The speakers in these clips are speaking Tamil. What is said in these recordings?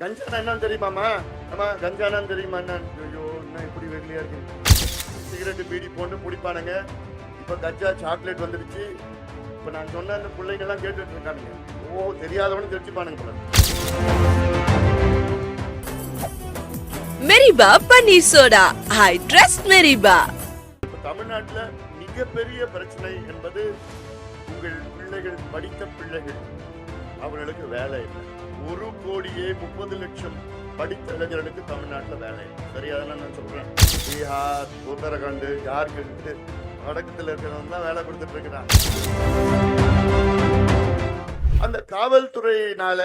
கஞ்சானா என்னன்னு தெரியுமாமா ஆமா கஞ்சானான்னு தெரியுமா என்ன ஐயோ என்ன இப்படி வெகுலியா இருக்கு சிகரெட்டு பீடி போட்டு பிடிப்பானுங்க இப்போ கஞ்சா சாக்லேட் வந்துடுச்சு. இப்போ நான் சொன்ன அந்த பிள்ளைங்க எல்லாம் கேட்டுட்டு இருக்கானுங்க. ஓ தெரியாதவனு தெரிஞ்சுப்பானுங்க போல மெரிபா பன்னீர் சோடா. I trust மெரிபா. இப்போ தமிழ்நாட்டில் மிகப்பெரிய பிரச்சனை என்பது உங்கள் பிள்ளைகள் படித்த பிள்ளைகள். அவர்களுக்கு வேலை இல்லை. ஒரு கோடியே முப்பது லட்சம் படித்த இளைஞர்களுக்கு தமிழ்நாட்டில் வேலை. சரியா அதெல்லாம் நான் சொல்றேன். பீகார் உத்தரகாண்ட் ஜார்க்கண்ட் வடக்கத்தில் இருக்கிறவங்க தான் வேலை கொடுத்துட்டு இருக்கிறான் அந்த காவல்துறையினால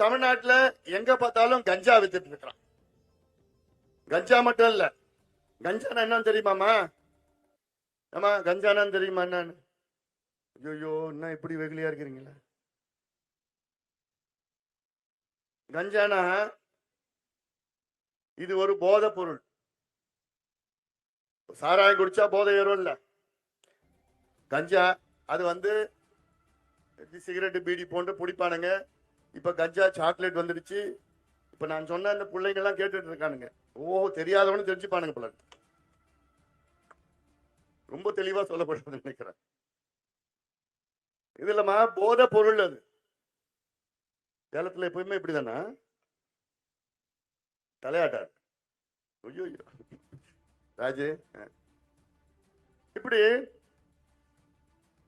தமிழ்நாட்டில் எங்க பார்த்தாலும் கஞ்சா வித்துட்டு இருக்கிறான். கஞ்சா மட்டும் இல்ல. கஞ்சானா என்னன்னு தெரியுமாமா ஆமா கஞ்சானான்னு தெரியுமா என்னன்னு? ஐயோ என்ன இப்படி வெகுலியா இருக்கிறீங்களா? கஞ்சானா இது ஒரு போதை பொருள் சாராயம் குடிச்சா போதை ஏறும் இல்ல கஞ்சா அது வந்து சிகரெட்டு பீடி போன்று பிடிப்பானுங்க. இப்போ கஞ்சா சாக்லேட் வந்துடுச்சு. இப்போ நான் சொன்ன அந்த பிள்ளைங்க எல்லாம் கேட்டுட்டு இருக்கானுங்க. ஓ தெரியாதவனு தெரிஞ்சுப்பானுங்க போல ரொம்ப தெளிவா சொல்லப்படுறது நினைக்கிறேன். இது இல்லம்மா போதை பொருள் அது. சேலத்துல எப்பயுமே இப்படிதானா? தலையாட்டார். ஐயோ ஐயோ. ராஜு ஆ. இப்படி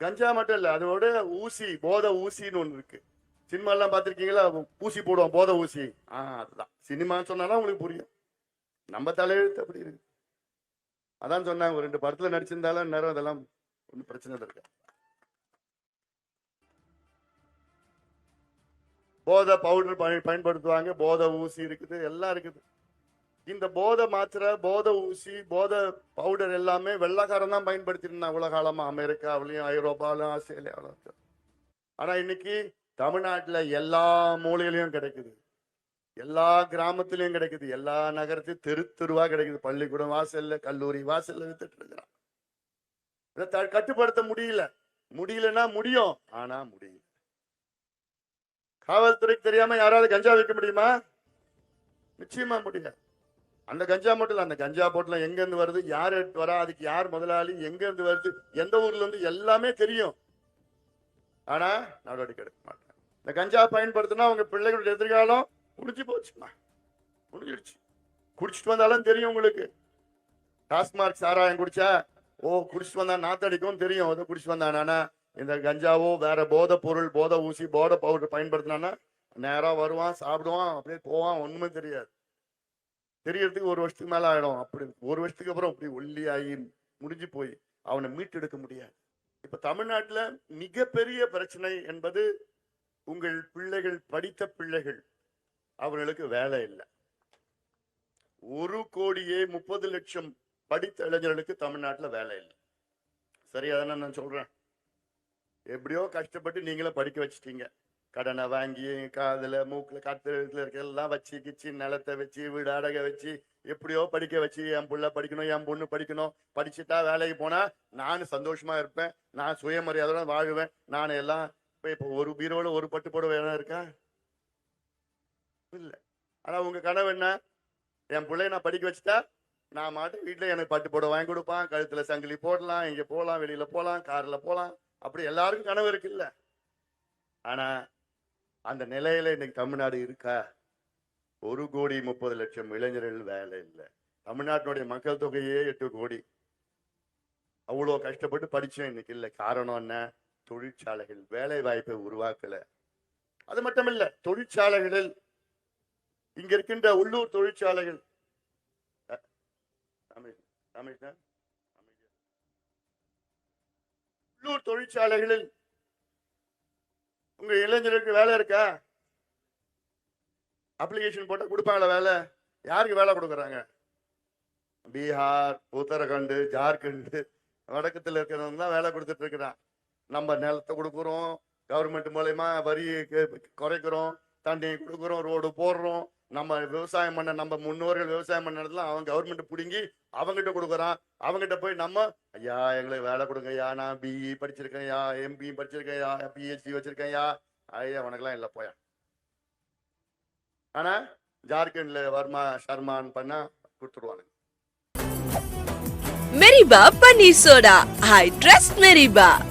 கஞ்சா மட்டும் இல்லை அதோட ஊசி போத ஊசின்னு ஒன்று இருக்கு. சினிமாலாம் பார்த்துருக்கீங்களா? ஊசி போடுவோம் போதை ஊசி. ஆ அதுதான். சினிமான்னு சொன்னாதான் உங்களுக்கு புரியும். நம்ம தலையெழுத்து அப்படி இருக்கு. அதான் சொன்னாங்க ஒரு ரெண்டு படத்தில் நடிச்சிருந்தாலும் நேரம் அதெல்லாம் ஒன்றும் பிரச்சனை இருக்கு போதை பவுடர் பயன் பயன்படுத்துவாங்க. போதை ஊசி இருக்குது எல்லாம் இருக்குது. இந்த போதை மாத்திரை போதை ஊசி போதை பவுடர் எல்லாமே வெள்ளக்காரன் தான் பயன்படுத்தியிருந்தான் உலக காலமாக அமெரிக்காவிலையும் ஐரோப்பாவிலும் ஆஸ்திரேலியாவிலும் ஆனால் இன்னைக்கு தமிழ்நாட்டில் எல்லா மூலையிலையும் கிடைக்குது. எல்லா கிராமத்திலையும் கிடைக்குது. எல்லா நகரத்தையும் தெரு தெருவா கிடைக்குது. பள்ளிக்கூடம் வாசல்ல கல்லூரி வாசல்ல வித்துட்டு இருக்கிறான். இதை த- கட்டுப்படுத்த முடியல. முடியலன்னா முடியும். ஆனா முடியல. காவல்துறைக்கு தெரியாம யாராவது கஞ்சா விற்க முடியுமா? நிச்சயமா முடியாது அந்த கஞ்சா மட்டும் அந்த கஞ்சா போட்டில் எங்க இருந்து வருது? யார் எடுத்து வரா? அதுக்கு யார் முதலாளி? எங்க இருந்து வருது? எந்த ஊர்ல இருந்து? எல்லாமே தெரியும். ஆனா நடவடிக்கை எடுக்க மாட்டேன் இந்த கஞ்சா பயன்படுத்தினா உங்க பிள்ளைகளுடைய எதிர்காலம் முடிஞ்சு போச்சுமா? முடிஞ்சிடுச்சு. குடிச்சிட்டு வந்தாலும் தெரியும் உங்களுக்கு. டாஸ்மார்க் சாராயம் குடிச்சா ஓ குடிச்சிட்டு வந்தா நாத்தடிக்கும் தெரியும். ஏதோ குடிச்சிட்டு வந்தானா இந்த கஞ்சாவோ வேற போதை பொருள் போதை ஊசி போதை பவுடர் பயன்படுத்தினான்னா நேரா வருவான் சாப்பிடுவான் அப்படியே போவான் ஒண்ணுமே தெரியாது. தெரியறதுக்கு ஒரு வருஷத்துக்கு மேல ஆயிடும். அப்படி ஒரு வருஷத்துக்கு அப்புறம் அப்படி ஒல்லி ஆகி முடிஞ்சு போய் அவனை மீட்டெடுக்க முடியாது. இப்ப தமிழ்நாட்டுல மிகப்பெரிய பிரச்சனை என்பது உங்கள் பிள்ளைகள் படித்த பிள்ளைகள் அவர்களுக்கு வேலை இல்லை. ஒரு கோடியே முப்பது லட்சம் படித்த இளைஞர்களுக்கு தமிழ்நாட்டுல வேலை இல்லை. சரியா தானே நான் சொல்றேன்? எப்படியோ கஷ்டப்பட்டு நீங்களே படிக்க வச்சிட்டீங்க. கடனை வாங்கி காதுல மூக்குல கத்துல இருக்க எல்லாம் வச்சு கிச்சு நிலத்தை வச்சு வீடு அடக வச்சு எப்படியோ படிக்க வச்சு என் புள்ள படிக்கணும் என் பொண்ணு படிக்கணும் படிச்சுட்டா வேலைக்கு போனா நான் சந்தோஷமா இருப்பேன். நான் சுயமரியாதையோட வாழுவேன். நான் எல்லாம் இப்ப இப்போ ஒரு பீரோல ஒரு பட்டு போட வேணா இருக்கா? இல்ல. ஆனா உங்க கனவு என்ன? என் பிள்ளைய நான் படிக்க வச்சுட்டா நான் மாட்டு வீட்டுல எனக்கு பட்டு போட வாங்கி கொடுப்பான். கழுத்துல சங்கிலி போடலாம். இங்க போகலாம் வெளியில போகலாம் கார்ல போகலாம் அப்படி எல்லாருக்கும் கனவு இருக்குல்ல. ஆனா அந்த நிலையில இன்னைக்கு தமிழ்நாடு இருக்கா? ஒரு கோடி முப்பது லட்சம் இளைஞர்கள் வேலை இல்லை. தமிழ்நாட்டினுடைய மக்கள் தொகையே எட்டு கோடி. அவ்வளோ கஷ்டப்பட்டு படித்தேன் இன்னைக்கு இல்லை. காரணம் என்ன? தொழிற்சாலைகள் வேலை வாய்ப்பை உருவாக்கலை. அது மட்டும் இல்லை தொழிற்சாலைகளில் இங்க இருக்கின்ற உள்ளூர் தொழிற்சாலைகள் தமிழ் ரமேஷ், உள்ளூர் தொழிற்சாலைகளில் உங்க இளைஞர்களுக்கு வேலை இருக்கா? அப்ளிகேஷன் போட்டா கொடுப்பாங்களா வேலை? யாருக்கு வேலை கொடுக்குறாங்க? பீகார் உத்தரகண்டு ஜார்க்கண்ட் வடக்கத்தில் இருக்கிறவங்க தான் வேலை கொடுத்துட்டு இருக்கிறான். நம்ம நிலத்தை கொடுக்குறோம் கவர்மெண்ட் மூலயமா வரி குறைக்கிறோம் தண்ணி கொடுக்குறோம் ரோடு போடுறோம் நம்ம விவசாயம் பண்ண நம்ம முன்னோர்கள் விவசாயம் பண்ண இடத்துல அவன் கவர்மெண்ட் பிடுங்கி அவங்ககிட்ட கொடுக்குறான். அவங்ககிட்ட போய் நம்ம ஐயா எங்களுக்கு வேலை கொடுங்க ஐயா நான் பிஇ படிச்சிருக்கேன் ஐயா. எம்பி படிச்சிருக்கேன் ஐயா. பிஹெச்டி வச்சிருக்கேன் ஐயா. ஐயா உனக்கெல்லாம் இல்லை போயா. ஆனா ஜார்க்கண்ட்ல வர்மா சர்மான் பண்ணா கொடுத்துருவானுங்க. மெரிபா பன்னீர் சோடா. I trust மெரிபா.